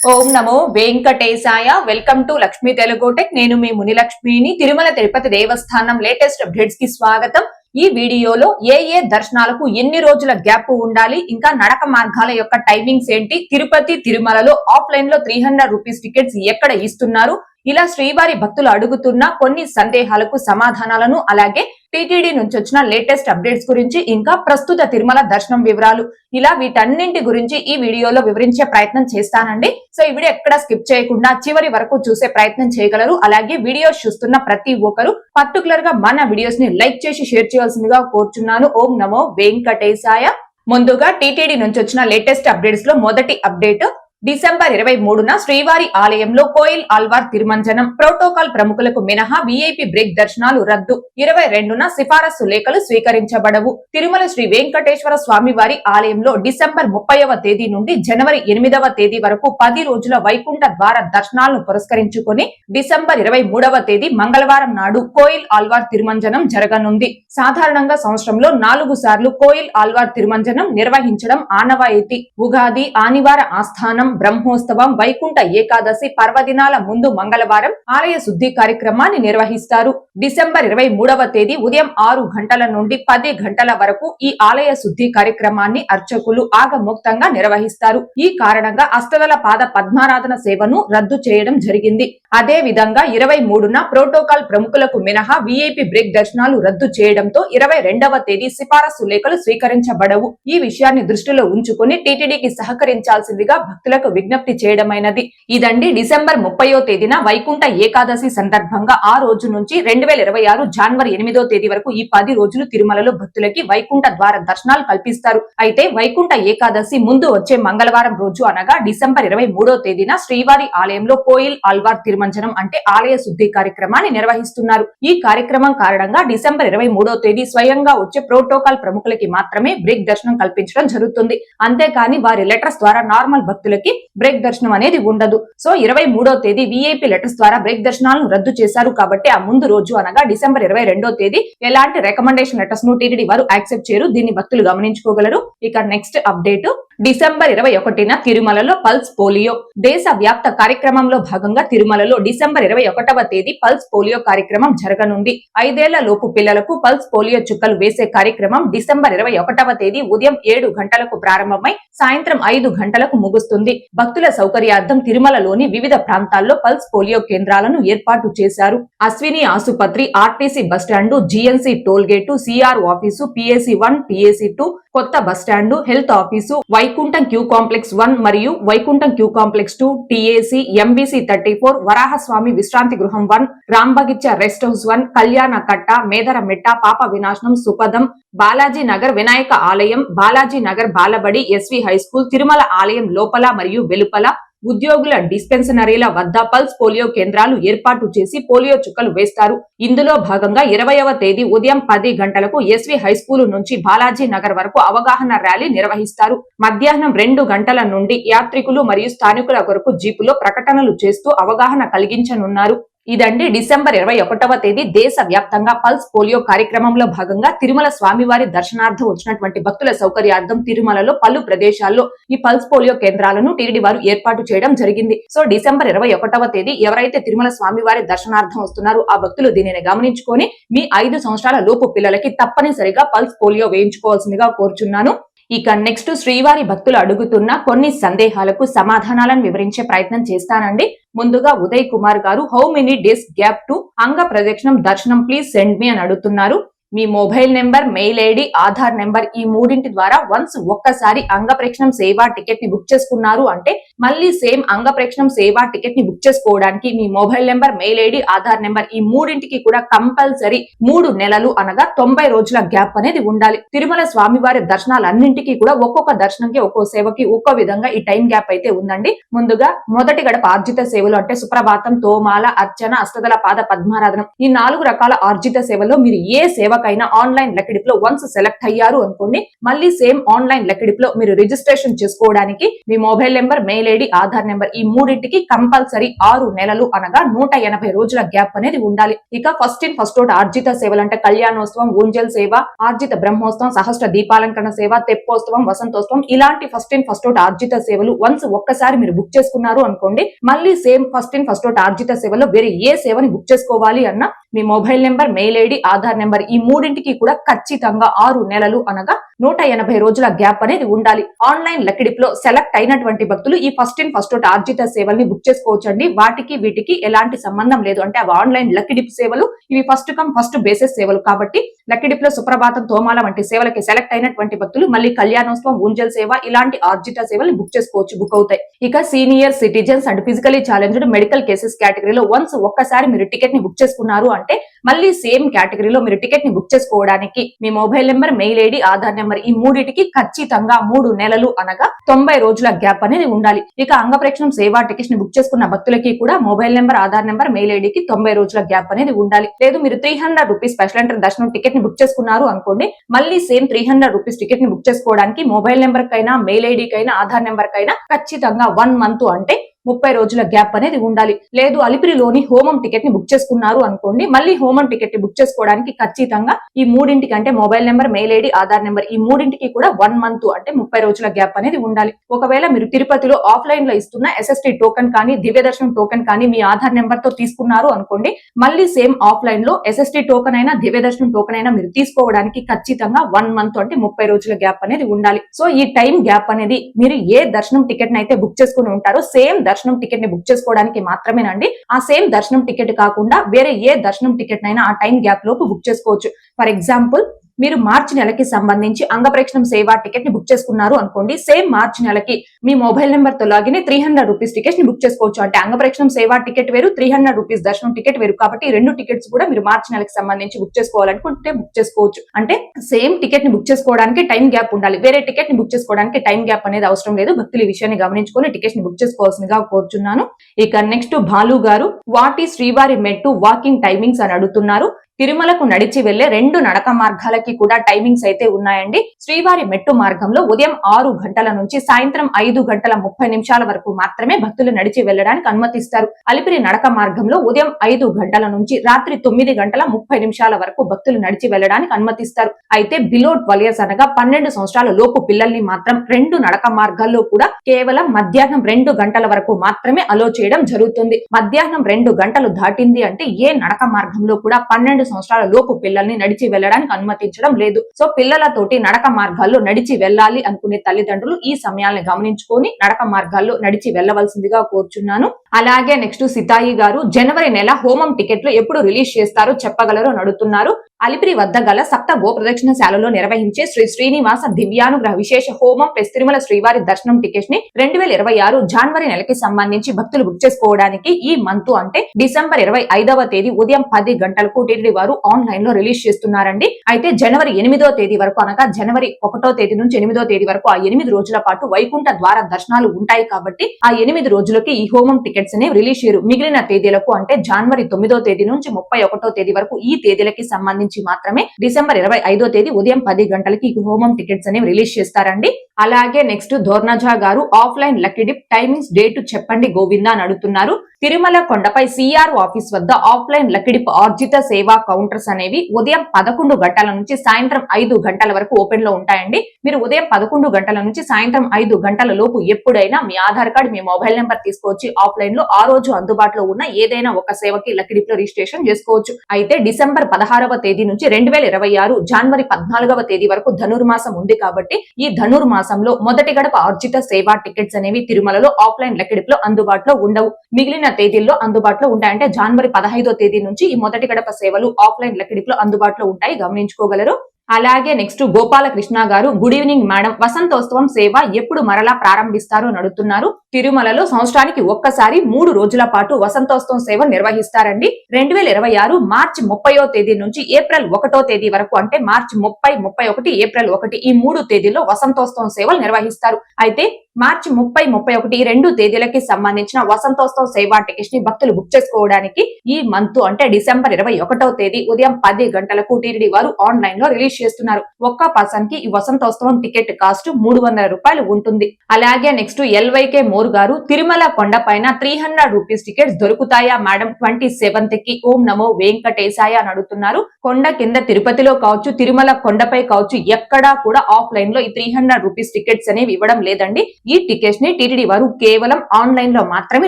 ఓం నమో వెంకటేశాయ. Welcome to Lakshmi Telugu tech. నేను మీ మునిలక్ష్మిని. తిరుమల తిరుపతి దేవస్థానం లేటెస్ట్ అప్డేట్స్కి స్వాగతం. ఈ వీడియోలో ఏ ఏ దర్శనాలకు ఎన్ని రోజుల గ్యాప్ ఉండాలి ఇంకా నడక మార్గాల యొక్క టైమింగ్స్ ఏంటి తిరుపతి తిరుమలలో ఆఫ్లైన్లో త్రీ హండ్రెడ్ రూపీస్ టికెట్స్ ఎక్కడ ఇస్తున్నారు ఇలా శ్రీవారి భక్తులు అడుగుతున్న కొన్ని సందేహాలకు సమాధానాలను అలాగే టీటీడీ నుంచి వచ్చిన లేటెస్ట్ అప్డేట్స్ గురించి ఇంకా ప్రస్తుత తిరుమల దర్శనం వివరాలు ఇలా వీటన్నింటి గురించి ఈ వీడియోలో వివరించే ప్రయత్నం చేస్తానండి. సో ఈ వీడియో ఎక్కడ స్కిప్ చేయకుండా చివరి వరకు చూసే ప్రయత్నం చేయగలరు. అలాగే వీడియోస్ చూస్తున్న ప్రతి ఒక్కరు పర్టికులర్గా మన వీడియోస్ని లైక్ చేసి షేర్ చేయాల్సిందిగా కోరుచున్నాను. ఓం నమో వెంకటేశాయ. ముందుగా టీటీడీ నుంచి వచ్చిన లేటెస్ట్ అప్డేట్స్లో మొదటి అప్డేట్ డిసెంబర్ ఇరవై మూడున శ్రీవారి ఆలయంలో కోయిల్ ఆల్వార్ తిరుమంజనం ప్రోటోకాల్ ప్రముఖులకు మినహా వీఐపీ బ్రేక్ దర్శనాలు రద్దు. ఇరవై రెండున సిఫారసు లేఖలు స్వీకరించబడవు. తిరుమల శ్రీ వెంకటేశ్వర స్వామివారి ఆలయంలో డిసెంబర్ ముప్పైవ తేదీ నుండి జనవరి ఎనిమిదవ తేదీ వరకు పది రోజుల వైకుంఠ ద్వార దర్శనాలను పురస్కరించుకుని డిసెంబర్ ఇరవై మూడవ తేదీ మంగళవారం నాడు కోయిల్ ఆల్వార్ తిరుమంజనం జరగనుంది. సాధారణంగా సంవత్సరంలో నాలుగు సార్లు కోయిల్ ఆల్వార్ తిరుమంజనం నిర్వహించడం ఆనవాయితీ ఉగాది ఆనివార ఆస్థానం బ్రహ్మోత్సవం వైకుంఠ ఏకాదశి పర్వదినాల ముందు మంగళవారం ఆలయ శుద్ధి కార్యక్రమాన్ని నిర్వహిస్తారు. డిసెంబర్ ఇరవై మూడవ తేదీ ఉదయం ఆరు గంటల నుండి పది గంటల వరకు ఈ ఆలయ శుద్ధి కార్యక్రమాన్ని అర్చకులు ఆగముక్తంగా నిర్వహిస్తారు. ఈ కారణంగా అష్టదల పాద పద్మారాధన సేవను రద్దు చేయడం జరిగింది. అదే విధంగా ఇరవై మూడున ప్రోటోకాల్ ప్రముఖులకు మినహా విఐపి బ్రేక్ దర్శనాలు రద్దు చేయడంతో ఇరవై రెండవ తేదీ సిఫారసు లేఖలు స్వీకరించబడవు. ఈ విషయాన్ని దృష్టిలో ఉంచుకుని టీటీడీకి సహకరించాల్సిందిగా భక్తులకు ప్రజలకు విజ్ఞప్తి చేయడమైనది. ఇదండి డిసెంబర్ ముప్పయో తేదీన వైకుంఠ ఏకాదశి సందర్భంగా ఆ రోజు నుంచి రెండు వేల ఇరవై ఆరు జనవరి ఎనిమిదో తేదీ వరకు ఈ పది రోజులు తిరుమలలో భక్తులకి వైకుంఠ ద్వార దర్శనాలు కల్పిస్తారు. అయితే వైకుంఠ ఏకాదశి ముందు వచ్చే మంగళవారం రోజు అనగా డిసెంబర్ ఇరవై మూడో తేదీన శ్రీవారి ఆలయంలో కోయిల్ ఆల్వార్ తిరుమంజనం అంటే ఆలయ శుద్ధి కార్యక్రమాన్ని నిర్వహిస్తున్నారు. ఈ కార్యక్రమం కారణంగా డిసెంబర్ ఇరవై మూడో తేదీ స్వయంగా వచ్చే ప్రోటోకాల్ ప్రముఖులకి మాత్రమే బ్రేక్ దర్శనం కల్పించడం జరుగుతుంది. అంతేకాని వారి లెటర్స్ ద్వారా నార్మల్ భక్తులకి బ్రేక్ దర్శనం అనేది ఉండదు. సో ఇరవై మూడో తేదీ విఐపి లెటర్స్ ద్వారా బ్రేక్ దర్శనాలను రద్దు చేశారు కాబట్టి ఆ ముందు రోజు అనగా డిసెంబర్ ఇరవై రెండో తేదీ ఎలాంటి రికమెండేషన్ లెటర్స్ను టీటీడీ వారు యాక్సెప్ట్ చేయరు. దీన్ని భక్తులు గమనించుకోగలరు. ఇక నెక్స్ట్ అప్డేట్ డిసెంబర్ ఇరవై ఒకటిన తిరుమలలో పల్స్ పోలియో. దేశ వ్యాప్త కార్యక్రమంలో భాగంగా తిరుమలలో డిసెంబర్ ఇరవై ఒకటవ తేదీ పల్స్ పోలియో కార్యక్రమం జరగనుంది. ఐదేళ్ళ లోపు పిల్లలకు పల్స్ పోలియో చుక్కలు వేసే కార్యక్రమం డిసెంబర్ ఇరవై ఒకటవ తేదీ ఉదయం ఏడు గంటలకు ప్రారంభమై సాయంత్రం ఐదు గంటలకు ముగుస్తుంది. భక్తుల సౌకర్యార్థం తిరుమలలోని వివిధ ప్రాంతాల్లో పల్స్ పోలియో కేంద్రాలను ఏర్పాటు చేశారు. అశ్విని ఆసుపత్రి RTC bus stand GNC toll gate CR office PAC one PAC two కొత్త బస్టాండు హెల్త్ ఆఫీసు వై వైకుంఠం క్యూ కాంప్లెక్స్ వన్ మరియు Vaikuntham queue complex two TAC MBC thirty four Varahaswamy విశ్రాంతి గృహం one Rambagicha rest house one Kalyana Katta మేదర మెట్ట పాప వినాశనం సుపదం బాలాజీ నగర్ వినాయక ఆలయం బాలాజీ నగర్ బాలబడి ఎస్వి హై స్కూల్ తిరుమల ఆలయం లోపల మరియు వెలుపల ఉద్యోగుల డిస్పెన్సనరీల వద్ద పల్స్ పోలియో కేంద్రాలు ఏర్పాటు చేసి పోలియో చుక్కలు వేస్తారు. ఇందులో భాగంగా ఇరవైవ తేదీ ఉదయం పది గంటలకు ఎస్వి హై స్కూల్ నుంచి బాలాజీ నగర్ వరకు అవగాహన ర్యాలీ నిర్వహిస్తారు. మధ్యాహ్నం రెండు గంటల నుండి యాత్రికులు మరియు స్థానికుల కొరకు జీపులో ప్రకటనలు చేస్తూ అవగాహన కలిగించనున్నారు. ఇదండి డిసెంబర్ ఇరవై ఒకటవ తేదీ దేశ వ్యాప్తంగా పల్స్ పోలియో కార్యక్రమంలో భాగంగా తిరుమల స్వామివారి దర్శనార్థం వచ్చినటువంటి భక్తుల సౌకర్యార్థం తిరుమలలో పలు ప్రదేశాల్లో ఈ పల్స్ పోలియో కేంద్రాలను టీడీ వారు ఏర్పాటు చేయడం జరిగింది. సో డిసెంబర్ ఇరవై ఒకటవ తేదీ ఎవరైతే తిరుమల స్వామివారి దర్శనార్థం వస్తున్నారో ఆ భక్తులు దీనిని గమనించుకొని మీ ఐదు సంవత్సరాల లోపు పిల్లలకి తప్పనిసరిగా పల్స్ పోలియో వేయించుకోవాల్సిందిగా కోరుచున్నాను. ఇక నెక్స్ట్ శ్రీవారి భక్తులు అడుగుతున్న కొన్ని సందేహాలకు సమాధానాలను వివరించే ప్రయత్నం చేస్తానండి. ముందుగా ఉదయ్ కుమార్ గారు how many days gap to అంగ ప్రదక్షిణం దర్శనం ప్లీజ్ సెండ్ మీ అని అడుగుతున్నారు. మీ mobile number mail ID Aadhaar number ఈ మూడింటి ద్వారా వన్స్ ఒక్కసారి అంగప్రేక్షణం సేవా టికెట్ని బుక్ చేసుకున్నారు అంటే మళ్ళీ సేమ్ అంగప్రేక్షణం సేవా టికెట్ని బుక్ చేసుకోవడానికి మీ mobile number mail ID Aadhaar number ఈ మూడింటికి కూడా కంపల్సరీ మూడు నెలలు అనగా తొంభై రోజుల గ్యాప్ అనేది ఉండాలి. తిరుమల స్వామివారి దర్శనాలన్నింటికి కూడా ఒక్కొక్క దర్శనంకి ఒక్కో సేవకి ఒక్కో విధంగా ఈ టైం గ్యాప్ అయితే ఉందండి. ముందుగా మొదటి గడప ఆర్జిత సేవలు అంటే సుప్రభాతం తోమాల అర్చన అష్టదల పాద పద్మారాధనం ఈ నాలుగు రకాల ఆర్జిత సేవల్లో మీరు ఏ సేవ సేవకైనా ఆన్లైన్ లెక్కడిపులో వన్స్ సెలెక్ట్ అయ్యారు అనుకోండి మళ్ళీ సేమ్ ఆన్లైన్ లెక్కడిపులో మీరు రిజిస్ట్రేషన్ చేసుకోవడానికి మీ mobile number mail ID Aadhaar number ఈ మూడింటికి కంపల్సరీ ఆరు నెలలు అనగా నూట ఎనభై రోజుల గ్యాప్ అనేది ఉండాలి. ఇక ఫస్ట్ ఇన్ ఫస్ట్ అవుట్ ఆర్జిత సేవలు అంటే కళ్యాణోత్సవం ఊంజల్ సేవ ఆర్జిత బ్రహ్మోత్సవం సహస్ర దీపాలంకరణ సేవ తెప్పోత్సవం వసంతోత్సవం ఇలాంటి ఫస్ట్ ఇన్ ఫస్ట్ అవుట్ ఆర్జిత సేవలు వన్స్ ఒక్కసారి మీరు బుక్ చేసుకున్నారు అనుకోండి మళ్ళీ same first in first out ఆర్జిత సేవలో వేరే ఏ సేవని బుక్ చేసుకోవాలి అన్న మీ mobile number mail ID Aadhaar number ఈ మూడింటికి కూడా ఖచ్చితంగా ఆరు నెలలు అనగా నూట ఎనభై రోజుల గ్యాప్ అనేది ఉండాలి. ఆన్లైన్ లక్కిడిప్లో సెలెక్ట్ అయినటువంటి భక్తులు ఈ ఫస్ట్ ఇన్ ఫస్ట్ అవుట్ ఆర్జిత సేవల్ని బుక్ చేసుకోవచ్చండి. వాటికి వీటికి ఎలాంటి సంబంధం లేదు. అంటే అవి ఆన్లైన్ లక్కిడిప్ సేవలు ఇవి ఫస్ట్ కమ్ ఫస్ట్ బేసిస్ సేవలు కాబట్టి లక్కిడిప్లో సుప్రభాతం తోమాల వంటి సేవలకి సెలెక్ట్ అయినటువంటి భక్తులు మళ్ళీ కళ్యాణోత్సవం ఊంజల్ సేవ ఇలాంటి ఆర్జిత సేవలు బుక్ చేసుకోవచ్చు బుక్ అవుతాయి. ఇక senior citizens and physically challenged medical cases కేటగిరీలో వన్స్ ఒక్కసారి మీరు టికెట్ని బుక్ చేసుకున్నారు అంటే మళ్ళీ సేమ్ కేటగిరీలో మీరు టికెట్ని బుక్ చేసుకోవడానికి మీ mobile number mail ID Aadhaar number ఈ మూడిటికి ఖచ్చితంగా మూడు నెలలు అనగా తొంభై రోజుల గ్యాప్ అనేది ఉండాలి. ఇక అంగప్రేక్షణం సేవా టికెట్ని బుక్ చేసుకున్న భక్తులకి కూడా mobile number Aadhaar number mail ఐడికి తొంభై రోజుల గ్యాప్ అనేది ఉండాలి. లేదు మీరు three hundred rupees special enter దర్శనం టికెట్ ని బుక్ చేసుకున్నారు అనుకోండి మళ్ళీ సేమ్ త్రీ హండ్రెడ్ రూపీస్ టికెట్ని బుక్ చేసుకోవడానికి మొబైల్ నెంబర్ కైనా మెయిల్ ఐడి కైనా ఆధార్ నెంబర్ కైనా ఖచ్చితంగా వన్ మంత్ అంటే ముప్పై రోజుల గ్యాప్ అనేది ఉండాలి. లేదు అలిపిరిలోని హోమం టికెట్ని బుక్ చేసుకున్నారు అనుకోండి. మళ్ళీ హోమం టికెట్ని బుక్ చేసుకోవడానికి ఖచ్చితంగా ఈ మూడింటికి అంటే mobile number mail ID Aadhaar number ఈ మూడింటికి కూడా వన్ మంత్ అంటే ముప్పై రోజుల గ్యాప్ అనేది ఉండాలి. ఒకవేళ మీరు తిరుపతిలో ఆఫ్లైన్లో ఇస్తున్న ఎస్ఎస్టీ టోకెన్ కానీ దివ్య దర్శనం టోకెన్ కానీ మీ ఆధార్ నెంబర్తో తీసుకున్నారు అనుకోండి మళ్ళీ సేమ్ ఆఫ్లైన్లో ఎస్ఎస్టీ టోకెన్ అయినా దివ్య దర్శనం టోకెన్ అయినా మీరు తీసుకోవడానికి ఖచ్చితంగా వన్ మంత్ అంటే ముప్పై రోజుల గ్యాప్ అనేది ఉండాలి. సో ఈ టైం గ్యాప్ అనేది మీరు ఏ దర్శనం టికెట్ అయితే బుక్ చేసుకుని ఉంటారో సేమ్ దర్శనం టికెట్ని బుక్ చేసుకోవడానికి మాత్రమేనండి. ఆ సేమ్ దర్శనం టికెట్ కాకుండా వేరే ఏ దర్శనం టికెట్ నైనా ఆ టైం గ్యాప్ లోపు బుక్ చేసుకోవచ్చు. ఫర్ ఎగ్జాంపుల్ మీరు మార్చి నెలకి సంబంధించి అంగప్రేక్షణం సేవా టికెట్ని బుక్ చేసుకున్నారు అనుకోండి సేమ్ మార్చి నెలకి మీ మొబైల్ నెంబర్తో లాగిన్ త్రీ హండ్రెడ్ రూపీస్ టికెట్ని బుక్ చేసుకోవచ్చు. అంటే అంగప్రేక్షణం సేవా టికెట్ వేరు త్రీ హండ్రెడ్ రూపీస్ దర్శనం టికెట్ వేరు. కాబట్టి రెండు టికెట్స్ కూడా మీరు మార్చి నెలకి సంబంధించి బుక్ చేసుకోవాలనుకుంటే బుక్ చేసుకోవచ్చు. అంటే సేమ్ టికెట్ని బుక్ చేసుకోవడానికి టైం గ్యాప్ ఉండాలి. వేరే టికెట్ని బుక్ చేసుకోవడానికి టైం గ్యాప్ అనేది అవసరం లేదు. భక్తులు ఈ విషయాన్ని గమనించుకొని టికెట్ని బుక్ చేసుకోవాల్సిందిగా కోరుచున్నాను. ఇక నెక్స్ట్ భాలు గారు వాటి శ్రీవారి మెట్టు వాకింగ్ టైమింగ్స్ అని అడుగుతున్నారు. తిరుమలకు నడిచి వెళ్ళే రెండు నడక మార్గాలకి కూడా టైమింగ్స్ అయితే ఉన్నాయండి. శ్రీవారి మెట్టు మార్గంలో ఉదయం ఆరు గంటల నుంచి సాయంత్రం ఐదు గంటల ముప్పై నిమిషాల వరకు మాత్రమే భక్తులు నడిచి వెళ్ళడానికి అనుమతిస్తారు. అలిపిరి నడక మార్గంలో ఉదయం ఐదు గంటల నుంచి రాత్రి తొమ్మిది గంటల ముప్పై నిమిషాల వరకు భక్తులు నడిచి వెళ్ళడానికి అనుమతిస్తారు. అయితే బిలో ట్వెల్వ్ ఇయర్స్ అనగా పన్నెండు సంవత్సరాల లోపు పిల్లల్ని మాత్రం రెండు నడక మార్గాల్లో కూడా కేవలం మధ్యాహ్నం రెండు గంటల వరకు మాత్రమే అలో చేయడం జరుగుతుంది. మధ్యాహ్నం రెండు గంటలు దాటింది అంటే ఏ నడక మార్గంలో కూడా పన్నెండు సంవత్సరాల లోపు పిల్లల్ని నడిచి వెళ్ళడానికి అనుమతించడం లేదు. సో పిల్లలతోటి నడక మార్గాల్లో నడిచి వెళ్ళాలి అనుకునే తల్లిదండ్రులు ఈ సమయాన్ని గమనించుకొని నడక మార్గాల్లో నడిచి వెళ్ళవలసిందిగా కోరుచున్నాను. అలాగే నెక్స్ట్ సితాయి గారు జనవరి నెల హోమం టికెట్లు ఎప్పుడు రిలీజ్ చేస్తారో చెప్పగలరు అని అడుగుతున్నారు. అలిపిరి వద్ద గల సప్త గోప్రదక్షిణశాలలో నిర్వహించే శ్రీ శ్రీనివాస దివ్యానుగ్రహ విశేష హోమం ప్లస్ తిరుమల శ్రీవారి దర్శనం టికెట్ని రెండు వేల ఇరవై ఆరు జనవరి నెలకి సంబంధించి భక్తులు బుక్ చేసుకోవడానికి ఈ మంత్ అంటే డిసెంబర్ ఇరవై ఐదవ తేదీ ఉదయం పది గంటలకు టీటీడీ వారు ఆన్లైన్లో రిలీజ్ చేస్తున్నారండి. అయితే జనవరి ఎనిమిదో తేదీ వరకు అనగా జనవరి ఒకటో తేదీ నుంచి ఎనిమిదో తేదీ వరకు ఆ ఎనిమిది రోజుల పాటు వైకుంఠ ద్వార దర్శనాలు ఉంటాయి కాబట్టి ఆ ఎనిమిది రోజులకి ఈ హోమం టికెట్ టికెట్స్ని రిలీజ్ చేయరు. మిగిలిన తేదీలకు అంటే జనవరి తొమ్మిదో తేదీ నుంచి ముప్పై ఒకటో తేదీ వరకు ఈ తేదీలకి సంబంధించి మాత్రమే డిసెంబర్ ఇరవై ఐదో తేదీ ఉదయం పది గంటలకి హోమం టికెట్స్ అనేవి రిలీజ్ చేస్తారండి. అలాగే నెక్స్ట్ ధోర్నజా గారు offline lucky dip timings date చెప్పండి గోవింద అని అడుగుతున్నారు. తిరుమల కొండపై సిఆర్ ఆఫీస్ వద్ద ఆఫ్లైన్ లక్కిడిప్ ఆర్జిత సేవా కౌంటర్స్ అనేవి ఉదయం పదకొండు గంటల నుంచి సాయంత్రం ఐదు గంటల వరకు ఓపెన్లో ఉంటాయండి. మీరు ఉదయం పదకొండు గంటల నుంచి సాయంత్రం ఐదు గంటల లోపు ఎప్పుడైనా మీ ఆధార్ కార్డ్ మీ మొబైల్ నెంబర్ తీసుకొచ్చి ఆఫ్లైన్లో ఆ రోజు అందుబాటులో ఉన్న ఏదైనా ఒక సేవకి లక్కిడిప్లో రిజిస్ట్రేషన్ చేసుకోవచ్చు. అయితే డిసెంబర్ పదహారవ తేదీ నుంచి రెండు వేల ఇరవై ఆరు జనవరి పద్నాలుగవ తేదీ వరకు ధనుర్మాసం ఉంది కాబట్టి ఈ ధనుర్మాసం మాసంలో మొదటి గడప ఆర్జిత సేవా టికెట్స్ అనేవి తిరుమలలో ఆఫ్లైన్ లెక్కెడిపులో అందుబాటులో ఉండవు. మిగిలిన తేదీల్లో అందుబాటులో ఉంటాయంటే జనవరి పదహైదో తేదీ నుంచి ఈ మొదటి గడప సేవలు ఆఫ్లైన్ లెక్కెడిపులో అందుబాటులో ఉంటాయి. గమనించుకోగలరు. అలాగే నెక్స్ట్ గోపాలకృష్ణ గారు గుడ్ ఈవినింగ్ మేడం. వసంతోత్సవం సేవ ఎప్పుడు మరలా ప్రారంభిస్తారు? అని అడుగుతున్నారు. తిరుమలలో సంవత్సరానికి ఒక్కసారి మూడు రోజుల పాటు వసంతోత్సవం సేవ నిర్వహిస్తారండి. రెండు వేల ఇరవై ఆరు మార్చి ముప్పయో తేదీ నుంచి ఏప్రిల్ ఒకటో తేదీ వరకు అంటే మార్చి ముప్పై ముప్పై ఒకటి ఏప్రిల్ ఒకటి ఈ మూడు తేదీల్లో వసంతోత్సవం సేవలు నిర్వహిస్తారు. అయితే మార్చి ముప్పై ముప్పై ఒకటి ఈ రెండు తేదీలకి సంబంధించిన వసంతోత్సవ సేవా టికెట్స్ని భక్తులు బుక్ చేసుకోవడానికి ఈ మంత్ అంటే డిసెంబర్ ఇరవై ఒకటో తేదీ ఉదయం పది గంటలకు టీడీడీ వారు ఆన్లైన్లో రిలీజ్ చేస్తున్నారు. ఒక్క పర్సన్కి ఈ వసంతోత్సవం టికెట్ కాస్ట్ మూడు వందల రూపాయలు ఉంటుంది. అలాగే నెక్స్ట్ ఎల్వైకే మోర్ గారు తిరుమల కొండ పైన త్రీ హండ్రెడ్ రూపీస్ టికెట్స్ దొరుకుతాయా మేడం? ట్వంటీ సెవెంత్కి ఓం నమో వెంకటేశాయ అని అడుగుతున్నారు. కొండ కింద తిరుపతిలో కావచ్చు తిరుమల కొండపై కావచ్చు ఎక్కడా కూడా ఆఫ్లైన్లో ఈ త్రీ హండ్రెడ్ రూపీస్ టికెట్స్ అనేవి ఇవ్వడం లేదండి. ఈ టికెట్స్ని టీటీడీ వారు కేవలం ఆన్లైన్లో మాత్రమే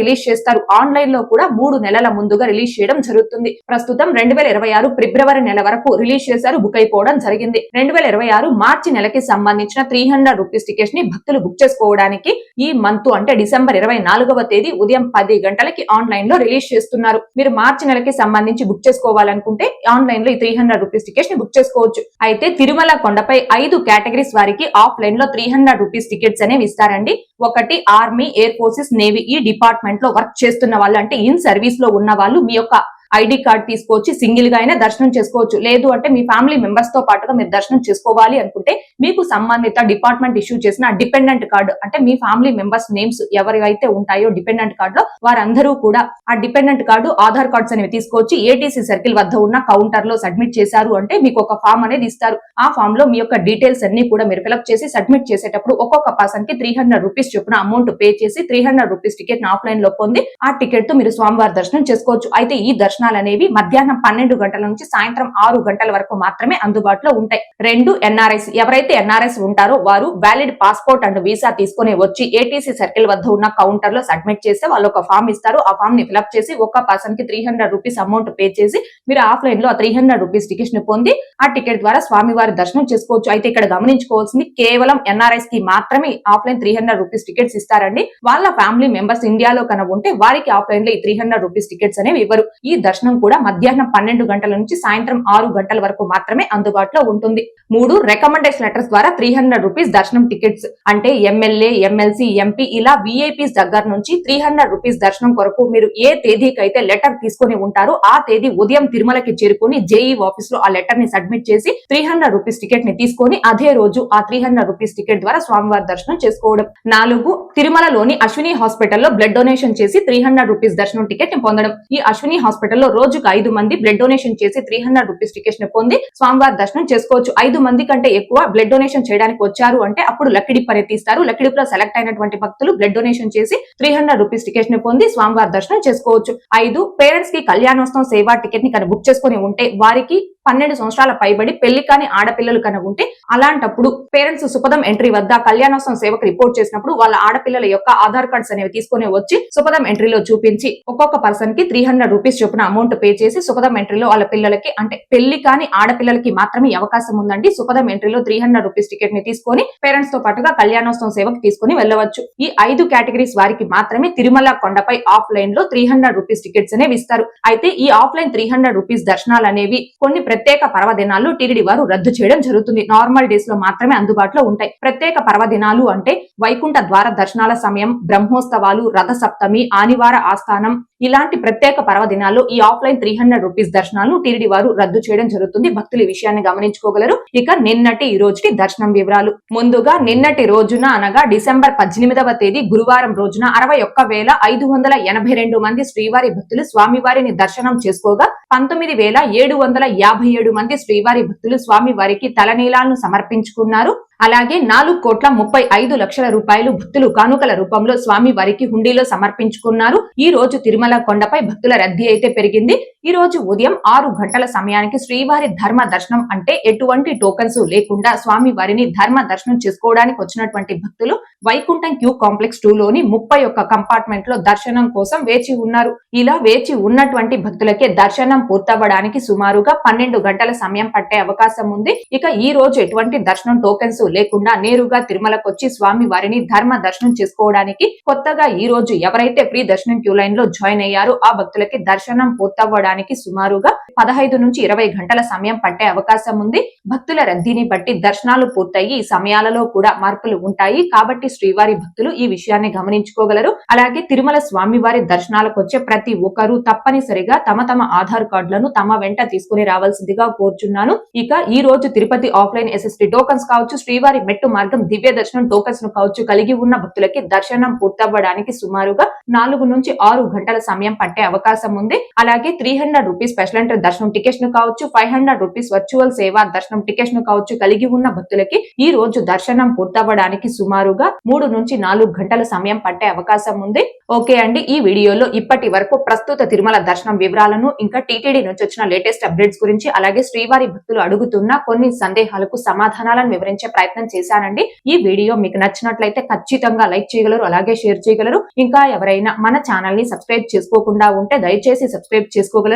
రిలీజ్ చేస్తారు. ఆన్లైన్లో కూడా మూడు నెలల ముందుగా రిలీజ్ చేయడం జరుగుతుంది. ప్రస్తుతం రెండు వేల ఇరవై ఆరు ఫిబ్రవరి నెల వరకు రిలీజ్ చేశారు బుక్ అయిపోవడం జరిగింది. రెండు వేల ఇరవై ఆరు మార్చి నెలకి సంబంధించిన త్రీ హండ్రెడ్ రూపీస్ టికెట్స్ని భక్తులు బుక్ చేసుకోవడానికి ఈ మంత్ అంటే డిసెంబర్ ఇరవై నాలుగవ తేదీ ఉదయం పది గంటలకి ఆన్లైన్లో రిలీజ్ చేస్తున్నారు. మీరు మార్చి నెలకి సంబంధించి బుక్ చేసుకోవాలనుకుంటే ఆన్లైన్లో ఈ త్రీ హండ్రెడ్ రూపీస్ టికెట్స్ని బుక్ చేసుకోవచ్చు. అయితే తిరుమల కొండపై ఐదు కేటగిరీస్ వారికి ఆఫ్లైన్లో త్రీ హండ్రెడ్ రూపీస్ టికెట్స్ అనేవి ఉన్నారండి ఒకటి ఆర్మీ ఎయిర్ ఫోర్సెస్ నేవీ ఈ డిపార్ట్మెంట్లో వర్క్ చేస్తున్న వాళ్ళు అంటే ఇన్ సర్వీస్లో ఉన్న వాళ్ళు మీ యొక్క ఐడి కార్డ్ తీసుకొచ్చి సింగిల్గా అయినా దర్శనం చేసుకోవచ్చు. లేదు అంటే మీ ఫ్యామిలీ మెంబర్స్తో పాటుగా మీరు దర్శనం చేసుకోవాలి అనుకుంటే మీకు సంబంధిత డిపార్ట్మెంట్ ఇష్యూ చేసిన డిపెండెంట్ కార్డు అంటే మీ ఫ్యామిలీ మెంబర్స్ నేమ్స్ ఎవరైతే ఉంటాయో డిపెండెంట్ కార్డు లో వారందరూ కూడా ఆ డిపెండెంట్ కార్డు ఆధార్ కార్డ్స్ అనేవి తీసుకొచ్చి ఏటీసీ సర్కిల్ వద్ద ఉన్న కౌంటర్లో సబ్మిట్ చేశారు అంటే మీకు ఒక ఫామ్ అనేది ఇస్తారు. ఆ ఫామ్లో మీ యొక్క డీటెయిల్స్ అన్ని కూడా మీరు ఫిలప్ చేసి సబ్మిట్ చేసేటప్పుడు ఒక్కొక్క పర్సన్కి త్రీ హండ్రెడ్ రూపీస్ చొప్పున అమౌంట్ పే చేసి త్రీ హండ్రెడ్ రూపీస్ టికెట్ ఆఫ్లైన్లో పొంది ఆ టికెట్తో మీరు స్వామివారి దర్శనం చేసుకోవచ్చు. అయితే ఈ దర్శనం దర్శనాలు అనేవి మధ్యాహ్నం పన్నెండు గంటల నుంచి సాయంత్రం ఆరు గంటల వరకు మాత్రమే అందుబాటులో ఉంటాయి. రెండు ఎన్ఆర్ఐస్ ఎవరైతే ఎన్ఆర్ఐస్ ఉంటారో వారు వ్యాలిడ్ పాస్పోర్ట్ అండ్ వీసా తీసుకుని వచ్చి ఏటీసీ సర్కిల్ వద్ద ఉన్న కౌంటర్లో సబ్మిట్ చేస్తే వాళ్ళు ఒక ఫామ్ ఇస్తారు. ఆ ఫామ్ని ఫిలప్ చేసి ఒక పర్సన్కి three hundred rupees amount pay చేసి మీరు ఆఫ్లైన్లో ఆ త్రీ హండ్రెడ్ రూపీస్ టికెట్ని పొంది ఆ టికెట్ ద్వారా స్వామివారి దర్శనం చేసుకోవచ్చు. అయితే ఇక్కడ గమనించుకోవాల్సింది కేవలం ఎన్ఆర్ఐస్కి మాత్రమే offline three hundred rupees tickets ఇస్తారండి. వాళ్ళ ఫ్యామిలీ మెంబర్స్ ఇండియాలో కన ఉంటే వారికి ఆఫ్లైన్లో ఈ త్రీ హండ్రెడ్ రూపీస్ టికెట్స్ అనేవి ఇవ్వరు. ఈ దర్శనం కూడా మధ్యాహ్నం పన్నెండు గంటల నుంచి సాయంత్రం ఆరు గంటల వరకు మాత్రమే అందుబాటులో ఉంటుంది. మూడు రికమెండేషన్ లెటర్స్ ద్వారా త్రీ హండ్రెడ్ రూపీస్ దర్శనం టికెట్స్ అంటే ఎమ్మెల్యే ఎమ్మెల్సీ ఎంపీ ఇలా విఐపీస్ దగ్గర నుంచి త్రీ హండ్రెడ్ రూపీస్ దర్శనం కొరకు మీరు ఏ తేదీకి అయితే లెటర్ తీసుకొని ఉంటారో ఆ తేదీ ఉదయం తిరుమలకి చేరుకొని జేఈ ఆఫీస్లో ఆ లెటర్ని సబ్మిట్ చేసి త్రీ హండ్రెడ్ రూపీస్ టికెట్ని తీసుకొని అదే రోజు ఆ త్రీ హండ్రెడ్ రూపీస్ టికెట్ ద్వారా స్వామివారి దర్శనం చేసుకోవడం. నాలుగు తిరుమలలోని అశ్విని హాస్పిటల్లో బ్లడ్ డొనేషన్ చేసి త్రీ హండ్రెడ్ రూపీస్ దర్శనం టికెట్ని పొందడం. ఈ అశ్విని హాస్పిటల్ హాస్పిటల్లో రోజుకు ఐదు మంది బ్లడ్ డొనేషన్ చేసి త్రీ హండ్రెడ్ రూపీస్ టికెట్ను పొంది స్వామివారి దర్శనం చేసుకోవచ్చు. ఐదు మంది కంటే ఎక్కువ బ్లడ్ డొనేషన్ చేయడానికి వచ్చారు అంటే అప్పుడు లక్కిడిప్ అనేది తీస్తారు. లక్కిడిప్లో సెలెక్ట్ అయినటువంటి భక్తులు బ్లడ్ డొనేషన్ చేసి త్రీ హండ్రెడ్ రూపీస్ టికెట్ను పొంది స్వామివారి దర్శనం చేసుకోవచ్చు. ఐదు పేరెంట్స్కి కళ్యాణోత్సవం సేవా టికెట్ని కనుక బుక్ చేసుకుని ఉంటే వారికి పన్నెండు సంవత్సరాల పైబడి పెళ్ళి కాని ఆడపిల్లలు కనుక ఉంటే అలాంటప్పుడు పేరెంట్స్ సుపదం ఎంట్రీ వద్ద కళ్యాణోత్సవం సేవకు రిపోర్ట్ చేసినప్పుడు వాళ్ళ ఆడపిల్లల యొక్క ఆధార్ కార్డ్స్ అనేవి తీసుకొని వచ్చి సుపదం ఎంట్రీలో చూపించి ఒక్కొక్క పర్సన్కి త్రీ హండ్రెడ్ రూపీస్ చొప్పున అమౌంట్ పే చేసి సుపదం ఎంట్రీలో వాళ్ళ పిల్లలకి అంటే పెళ్ళి కాని ఆడపిల్లలకి మాత్రమే అవకాశం ఉందండి. సుపదం ఎంట్రీలో త్రీ హండ్రెడ్ రూపీస్ టికెట్ని తీసుకొని పేరెంట్స్తో పాటుగా కళ్యాణోత్సవం సేవకు తీసుకొని వెళ్ళవచ్చు. ఈ ఐదు కేటగిరీస్ వారికి మాత్రమే తిరుమల కొండపై ఆఫ్లైన్లో త్రీ హండ్రెడ్ రూపీస్ టికెట్స్ అనేవి ఇస్తారు. అయితే ఈ ఆఫ్లైన్ త్రీ హండ్రెడ్ రూపీస్ దర్శనాలు అనేవి కొన్ని ప్రత్యేక పర్వదినాలు టీడీ వారు రద్దు చేయడం జరుగుతుంది. నార్మల్ డేస్లో మాత్రమే అందుబాటులో ఉంటాయి. ప్రత్యేక పర్వదినాలు అంటే వైకుంఠ ద్వార దర్శనాల సమయం బ్రహ్మోత్సవాలు రథ సప్తమి ఆనివార ఆస్థానం ఇలాంటి ప్రత్యేక పర్వదినాల్లో ఈ ఆఫ్లైన్ త్రీ హండ్రెడ్ రూపీస్ దర్శనాలు టీడీ వారు రద్దు చేయడం జరుగుతుంది. భక్తులు ఈ విషయాన్ని గమనించుకోగలరు. ఇక నిన్నటి ఈ రోజుకి దర్శనం వివరాలు. ముందుగా నిన్నటి రోజున అనగా డిసెంబర్ పద్దెనిమిదవ తేదీ గురువారం రోజున అరవై ఒక్క వేల ఐదు వందల ఎనభై రెండు మంది శ్రీవారి భక్తులు స్వామివారిని దర్శనం చేసుకోగా పంతొమ్మిది వేల ఏడు వందల యాభై ఏడు మంది శ్రీవారి భక్తులు స్వామివారికి తలనీలాలను సమర్పించుకున్నారు. అలాగే నాలుగు కోట్ల ముప్పై ఐదు లక్షల రూపాయలు భక్తులు కానుకల రూపంలో స్వామి వారికి హుండీలో సమర్పించుకున్నారు. ఈ రోజు తిరుమల కొండపై భక్తుల రద్దీ అయితే పెరిగింది. ఈ రోజు ఉదయం ఆరు గంటల సమయానికి శ్రీవారి ధర్మ దర్శనం అంటే ఎటువంటి టోకన్స్ లేకుండా స్వామి వారిని ధర్మ దర్శనం చేసుకోవడానికి వచ్చినటువంటి భక్తులు వైకుంఠం క్యూ కాంప్లెక్స్ టూ లోని ముప్పై ఒక్క కంపార్ట్మెంట్లో దర్శనం కోసం వేచి ఉన్నారు. ఇలా వేచి ఉన్నటువంటి భక్తులకే దర్శనం పూర్తవ్వడానికి సుమారుగా పన్నెండు గంటల సమయం పట్టే అవకాశం ఉంది. ఇక ఈ రోజు ఎటువంటి దర్శనం టోకెన్స్ లేకుండా నేరుగా తిరుమలకు వచ్చి స్వామి వారిని ధర్మ దర్శనం చేసుకోవడానికి కొత్తగా ఈ రోజు ఎవరైతే ప్రీ దర్శనం క్యూ లైన్లో జాయిన్ అయ్యారో ఆ భక్తులకి దర్శనం పూర్తవ్వడానికి సుమారుగా పదహైదు నుంచి ఇరవై గంటల సమయం పట్టే అవకాశం ఉంది. భక్తుల రద్దీని బట్టి దర్శనాలు పూర్తయి ఈ సమయాలలో కూడా మార్పులు ఉంటాయి. కాబట్టి శ్రీవారి భక్తులు ఈ విషయాన్ని గమనించుకోగలరు. అలాగే తిరుమల స్వామివారి దర్శనాలకు వచ్చే ప్రతి ఒక్కరూ తప్పనిసరిగా తమ తమ ఆధార్ కార్డులను తమ వెంట తీసుకుని రావాల్సిందిగా కోరుచున్నాను. ఇక ఈ రోజు తిరుపతి ఆఫ్లైన్ ఎస్ఎస్టీ టోకన్స్ కావచ్చు శ్రీవారి మెట్టు మార్గం దివ్య దర్శనం టోకన్స్ను కావచ్చు కలిగి ఉన్న భక్తులకి దర్శనం పూర్తవ్వడానికి సుమారుగా నాలుగు నుంచి ఆరు గంటల సమయం పట్టే అవకాశం ఉంది. అలాగే three hundred rupees special entry దర్శనం టికెట్స్ను కావచ్చు ఫైవ్ హండ్రెడ్ రూపీస్ వర్చువల్ సేవా దర్శనం టికెట్స్ను కావచ్చు కలిగి ఉన్న భక్తులకి ఈ రోజు దర్శనం పూర్తవ్వడానికి సుమారుగా మూడు నుంచి నాలుగు గంటల సమయం పట్టే అవకాశం ఉంది. ఓకే అండి ఈ వీడియోలో ఇప్పటి వరకు ప్రస్తుత తిరుమల దర్శనం వివరాలను ఇంకా టీటీడీ నుంచి వచ్చిన లేటెస్ట్ అప్డేట్స్ గురించి అలాగే శ్రీవారి భక్తులు అడుగుతున్న కొన్ని సందేహాలకు సమాధానాలను వివరించే ప్రయత్నం చేశానండి. ఈ వీడియో మీకు నచ్చినట్లయితే ఖచ్చితంగా లైక్ చేయగలరు అలాగే షేర్ చేయగలరు. ఇంకా ఎవరైనా మన ఛానల్ని సబ్స్క్రైబ్ చేసుకోకుండా ఉంటే దయచేసి సబ్స్క్రైబ్ చేసుకోగలరు.